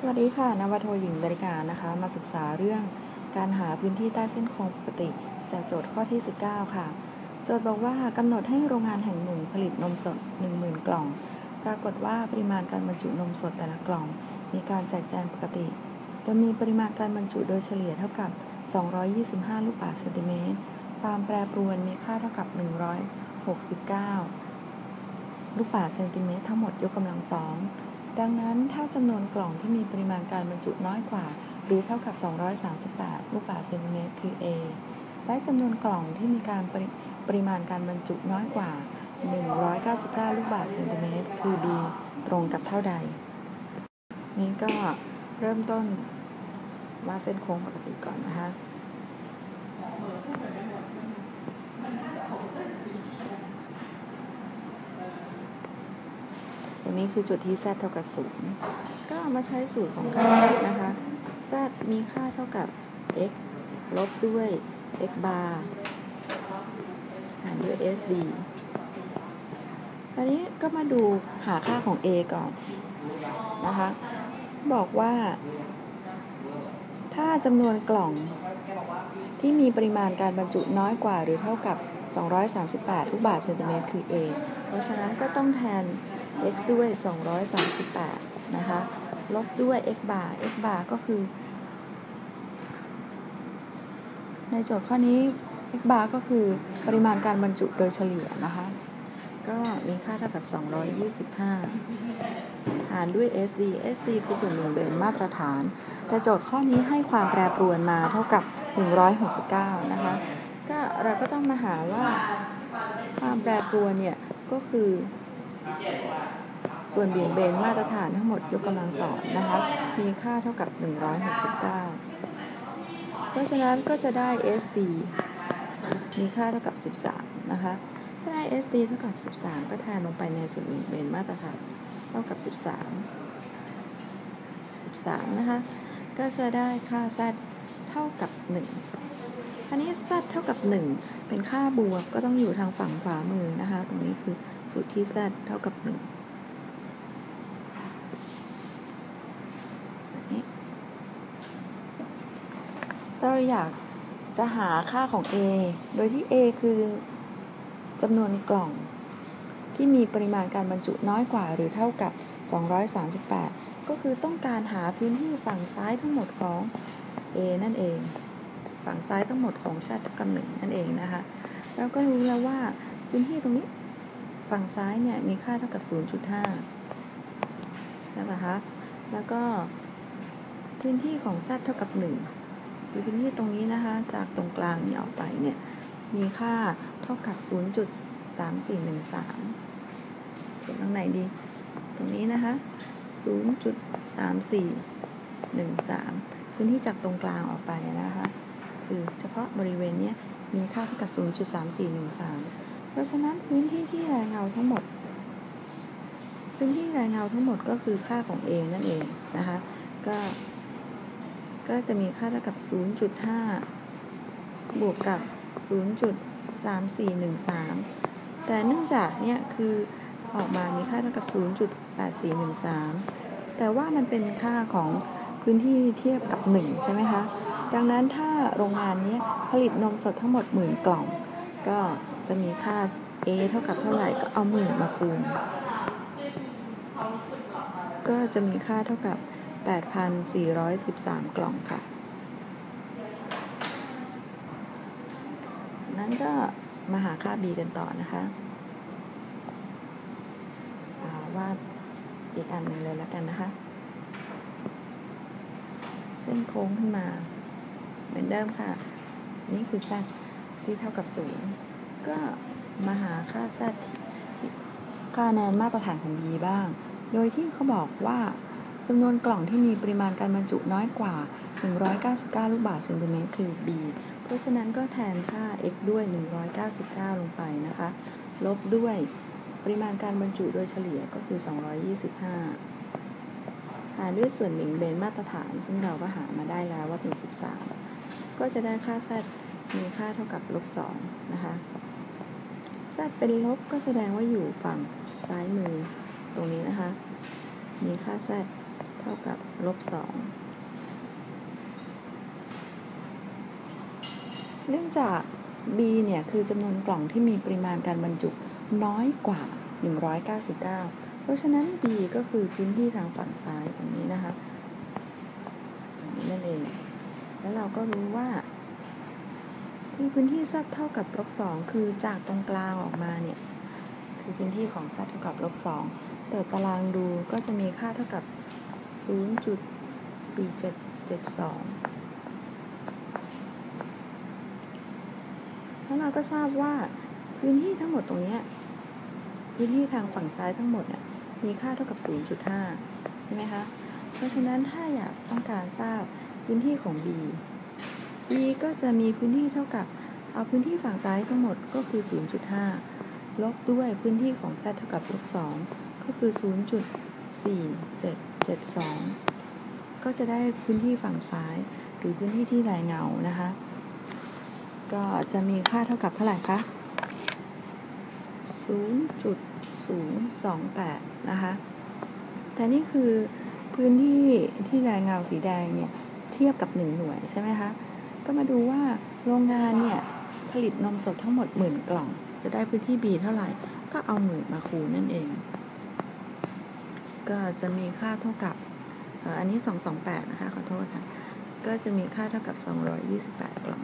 สวัสดีค่ะนวโทหญิงดริกานะคะ มาศึกษาเรื่องการหาพื้นที่ใต้เส้นโค้งปกติ จากโจทย์ข้อที่ 19 ค่ะ โจทย์บอกว่ากำหนดให้โรงงานแห่งหนึ่งผลิตนมสด 10,000 กล่อง ปรากฏว่าปริมาณการบรรจุนมสดแต่ละกล่อง มีการแจกแจงปกติ โดยมีปริมาณการบรรจุโดยเฉลี่ยเท่ากับ 225 ลูกบาศก์เซนติเมตรความแปรปรวนมีค่าเท่ากับ 169 ลูกบาศก์เซนติเมตรทั้งหมดยกกำลังสอง ดังนั้นถ้าจำนวนกล่องที่มีปริมาณการบรรจุน้อยกว่า หรือเท่ากับ 238 ลูกบาศก์เซนติเมตรคือ A และจำนวนกล่องที่มีการปริปริมาณการบรรจุน้อยกว่า 199 ลูกบาศก์เซนติเมตรคือ B ตรงกับเท่าใด นี้ก็เริ่มต้นวาดเส้นโค้งปกติก่อนนะคะ ตรง นี้คือจุดที่ z เท่ากับ 0 ก็ามาใช้สูตรของค่า z นะคะ z มีค่าเท่ากับ x ลบด้วย x bar หารด้วย sd อันนี้ก็มาดูหาค่าของ a ก่อนนะคะ บอกว่า ถ้าจำนวนกล่องที่มีปริมาณการบรรจุน้อยกว่าหรือเท่ากับ 238 ลูกบาศก์เซนติเมตรคือ a เพราะฉะนั้นก็ต้องแทน x ด้วย 238 นะคะ ลบด้วย x bar x bar ก็คือ ในโจทย์ข้อนี้ x bar ก็คือปริมาณการบรรจุโดยเฉลี่ยนะคะ ก็มีค่าเท่ากับ 225 หารด้วย SD SD คือส่วนหนึ่งเบนมาตรฐาน แต่โจทย์ข้อนี้ให้ความแปรปรวนมาเท่ากับ 169 นะคะ ก็เราก็ต้องมาหาว่าความแปรปรวนเนี่ยก็คือ ส่วนเบี่ยงเบนมาตรฐานทั้งหมดยกกำลังสองนะคะ มีค่าเท่ากับ 169 เพราะฉะนั้นก็จะได้ SD มีค่าเท่ากับ 13 นะคะ ถ้าได้ SD เท่ากับ 13 ก็แทนลงไปในส่วนเบี่ยงเบนมาตรฐานเท่ากับ 13 13 นะคะ ก็จะได้ค่า Z เท่ากับ 1 อันนี้ Z เท่ากับ 1 เป็นค่าบวกก็ต้องอยู่ทางฝั่งขวามือนะคะ ตรงนี้คือ จุดที่ Z เท่ากับ 1 เราอยากจะหาค่าของ A โดยที่ A คือจำนวนกล่องที่มีปริมาณการบรรจุน้อยกว่าหรือเท่ากับ 238 ก็คือต้องการหาพื้นที่ฝั่งซ้ายทั้งหมดของ A นั่นเอง ฝั่งซ้ายทั้งหมดของ Z เท่ากับ1นั่นเองนะคะ เราก็รู้แล้วว่าพื้นที่ตรงนี้ ฝั่งซ้ายเนี่ยมีค่าเท่ากับ 0.5 ใช่ไหมคะ แล้วก็พื้นที่ของ Z เท่ากับ 1 คือพื้นที่ตรงนี้นะคะ จากตรงกลางนี้ออกไปเนี่ย มีค่าเท่ากับ 0.3413เขียนตรงไหนดี ตรงนี้นะคะ 0.3413 พื้นที่จากตรงกลางออกไปนะคะ คือเฉพาะบริเวณนี้มีค่าเท่ากับ 0.3413 เพราะฉะนั้นพื้นที่ที่แรงเงาทั้งหมด พื้นที่แรงเงาทั้งหมดก็คือค่าของ A นั่นเองนะคะ ก็ ก็จะมีค่าเท่ากับ 0.5 บวกกับ 0.3413 แต่เนื่องจากเนี่ยคือออกมามีค่าเท่ากับ 0.8413 แต่ว่ามันเป็นค่าของพื้นที่เทียบกับ 1 ใช่ไหมคะ ดังนั้นถ้าโรงงานนี้ผลิตนมสดทั้งหมดหมื่นกล่อง ก็ จะมีค่า A เท่ากับเท่าไหร่ก็เอาหมื่นมาคูณ ก็จะมีค่าเท่ากับ 8,413 กล่องค่ะ จากนั้นก็มาหาค่า b กันต่อนะคะวาดอีกอันหนึงเลยแล้วกันนะคะ เส้นโค้งขึ้นมา เหมือนเดิมค่ะ นี่คือ z ที่เท่ากับ 0 ก็มาหาค่า z ที่ค่าแนนมาตรฐานของ b บ้าง โดยที่เขาบอกว่าจำนวนกล่องที่มีปริมาณการบรรจุน้อยกว่า 199 ลูกบาศก์เซนติเมตรคือ b เพราะฉะนั้นก็แทนค่า x ด้วย 199 ลงไปนะคะ ลบด้วยปริมาณการบรรจุโดยเฉลี่ยก็คือ 225 หารด้วยส่วนหมิงเบนมาตรฐาน ซึ่งเราก็หามาได้แล้วว่าเป็น 13 ก็จะได้ค่า z มีค่าเท่ากับลบ2นะคะ z เป็นลบก็แสดงว่าอยู่ฝั่งซ้ายมือตรงนี้นะคะ มีค่า z เท่ากับลบสองเนื่องจาก B เนี่ย คือจำนวนกล่องที่มีปริมาณการบรรจุน้อยกว่า 199 เพราะฉะนั้น B ก็คือพื้นที่ทางฝั่งซ้ายตรงนี้นะคะตรงนี้นั่นเอง แล้วเราก็รู้ว่า ที่พื้นที่ z เท่ากับลบ2คือจากตรงกลางออกมาเนี่ย คือพื้นที่ของ z เท่ากับลบ2เปิดตารางดูก็จะมีค่าเท่ากับ 0.4772 แล้วเราก็ทราบว่าพื้นที่ทั้งหมดตรงนี้พื้นที่ทางฝั่งซ้ายทั้งหมดเนี่ยมีค่าเท่ากับ 0.5 ใช่ไหมคะ เพราะฉะนั้นถ้าอยากต้องการทราบพื้นที่ของ B B ก็จะมีพื้นที่เท่ากับ เอาพื้นที่ฝั่งซ้ายทั้งหมดก็คือ 0.5 ลบด้วยพื้นที่ของ z เท่ากับลบ2ก็คือ 0.4772 ก็จะได้พื้นที่ฝั่งซ้ายหรือพื้นที่ที่ลายเงานะคะ ก็จะมีค่าเท่ากับเท่าไหร่คะ 0.028 นะคะ แต่นี่คือพื้นที่ที่ลายเงาสีแดงเนี่ย เทียบกับ 1 หน่วยใช่ไหมคะ ก็มาดูว่าโรงงานเนี่ยผลิตนมสดทั้งหมดหมื่นกล่อง จะได้พื้นที่ B เท่าไหร่ ก็เอาหมื่นมาคูณนั่นเอง ก็จะมีค่าเท่ากับอันนี้ 228 นะคะ ขอโทษค่ะ ก็จะมีค่าเท่ากับ 228 กล่อง